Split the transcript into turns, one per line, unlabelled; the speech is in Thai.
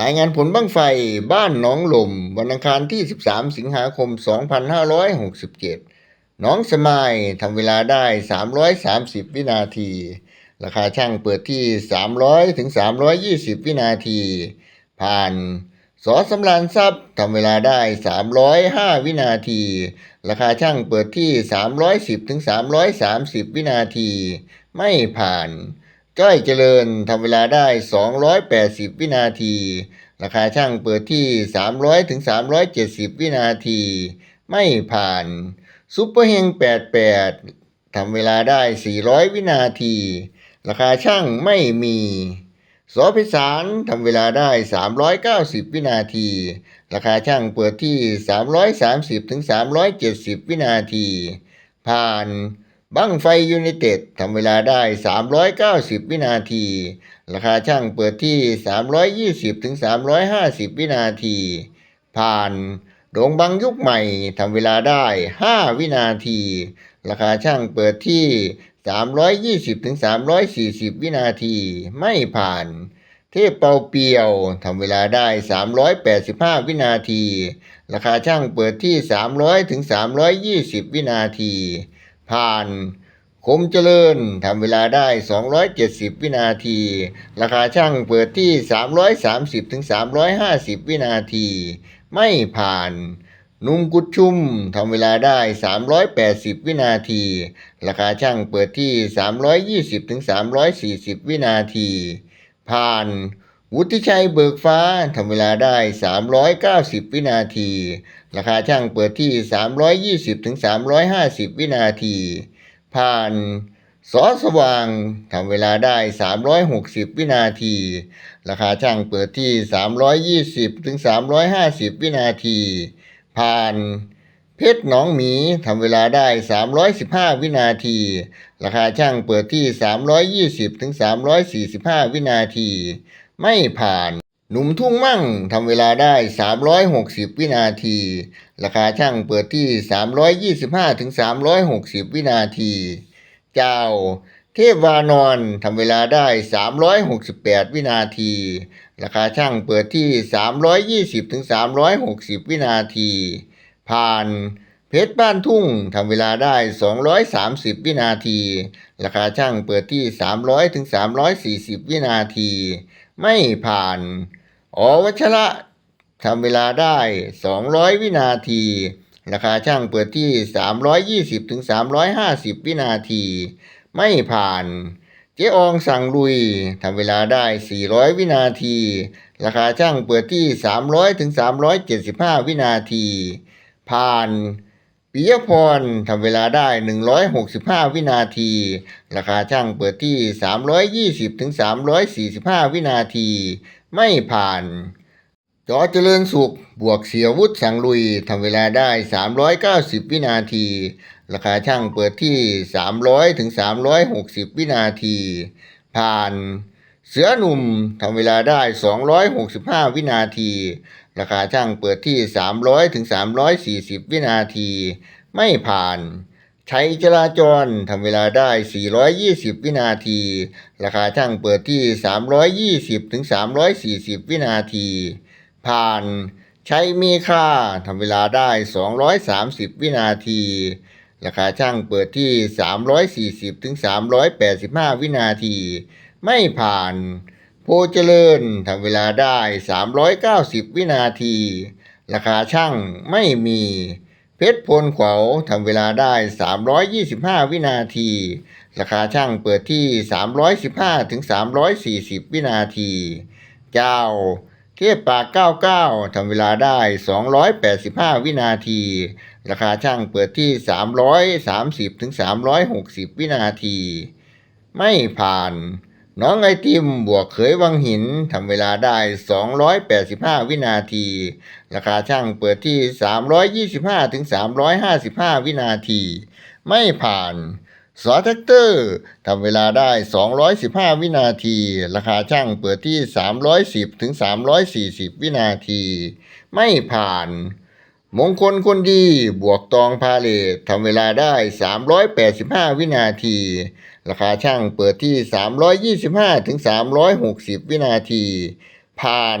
รายงานผลบั้งไฟบ้านหนองหล่มวันอังคารที่ 13 สิงหาคม 2567หนองสมายทำเวลาได้ 330 วินาที ราคาช่างเปิดที่ 300 ถึง 320 วินาที ผ่านสอสำรานทรัพย์ทำเวลาได้ 305 วินาที ราคาช่างเปิดที่ 310 ถึง 330 วินาที ไม่ผ่าน จ้อยเจริญทำเวลาได้ 280 วินาที ราคาช่างเปิดที่ 300ถึง370 วินาที ไม่ผ่านซุปเปอร์เฮง88ทำเวลาได้ 400 วินาที ราคาช่างไม่มีสอพิสารทำเวลาได้ 390 วินาที ราคาช่างเปิดที่ 330ถึง370 วินาที ผ่าน บั้งไฟยูไนเต็ดทำเวลาได้ 390 วินาที ราคาช่างเปิดที่ 320ถึง350 วินาที ผ่านโด่งบังยุคใหม่ทำเวลาได้ 5 วินาที ราคาช่างเปิดที่ 320ถึง340 วินาที ไม่ผ่าน เทพเปาเปียวทำเวลาได้ 385 วินาที ราคาช่างเปิดที่ 300ถึง320 วินาที ผ่านคมเจริญทำเวลาได้ 270 วินาที ราคาช่างเปิดที่ 330ถึง350 วินาที ไม่ผ่าน นุ่มกุดชุมทำเวลาได้ 380 วินาที ราคาช่างเปิดที่ 320ถึง340 วินาที ผ่าน วุฒิชัยเบิกฟ้าทำเวลาได้ 390 วินาที ราคาช่างเปิดที่ 320ถึง350 วินาที ผ่านสอสว่างทำเวลาได้ 360 วินาที ราคาช่างเปิดที่ 320ถึง350 วินาที ผ่านเพชรหนองหมีทำเวลาได้ 315 วินาที ราคาช่างเปิดที่ 320ถึง345 วินาที ไม่ผ่าน หนุ่มทุ่งมั่งทำเวลาได้ 360 วินาที ราคาช่างเปิดที่ 325ถึง360 วินาที เจ้า เทพวานอนทำเวลาได้ 368 วินาที ราคาช่างเปิดที่ 320ถึง360 วินาที ผ่านเพชรบ้านทุ่งทำเวลาได้ 230 วินาที ราคาช่างเปิดที่ 300ถึง340 วินาที ไม่ผ่าน อวัชระทำเวลาได้ 200 วินาที ราคาช่างเปิดที่ 320ถึง350วินาที ไม่ผ่าน เจ๊อองสั่งลุยทำเวลาได้ 400 วินาที ราคาช่างเปิดที่ 300ถึง375วินาที ผ่าน ปิยพรทำเวลาได้ 165 วินาที ราคาช่างเปิดที่ 320ถึง345 วินาที ไม่ผ่าน จอเจริญสุข บวกเสียวุฒิสังลุยทำเวลาได้ 390 วินาที ราคาช่างเปิดที่ 300ถึง360 วินาที ผ่าน เสือหนุ่มทำเวลาได้ 265 วินาที ราคาช่างเปิดที่ 300ถึง340 วินาที ไม่ผ่าน ใชัยจราจรทำเวลาได้ 420 วินาที ราคาช่างเปิดที่ 320ถึง340 วินาที ผ่าน ใชัยมีค่าทำเวลาได้ 230 วินาที ราคาช่างเปิดที่ 340ถึง385 วินาที ไม่ผ่าน โพเจริญทำเวลาได้ 390 วินาที ราคาช่างไม่มี เพชรพลขวาวทำเวลาได้ 325 วินาที ราคาช่างเปิดที่ 315ถึง340 วินาที เจ้า เทพปาก99ทำเวลาได้ 285 วินาที ราคาช่างเปิดที่ 330ถึง360 วินาที ไม่ผ่าน น้องไอติมบวกเขยวังหินทำเวลาได้ 285 วินาที ราคาช่างเปิดที่ 325ถึง355 วินาที ไม่ผ่านสอแท็กเตอร์ทำเวลาได้ 215 วินาที ราคาช่างเปิดที่ 310ถึง340 วินาที ไม่ผ่าน มงคลคนดีบวกตองพาเลททำเวลาได้ 385 วินาที ราคาช่างเปิดที่ 325ถึง360 วินาที ผ่าน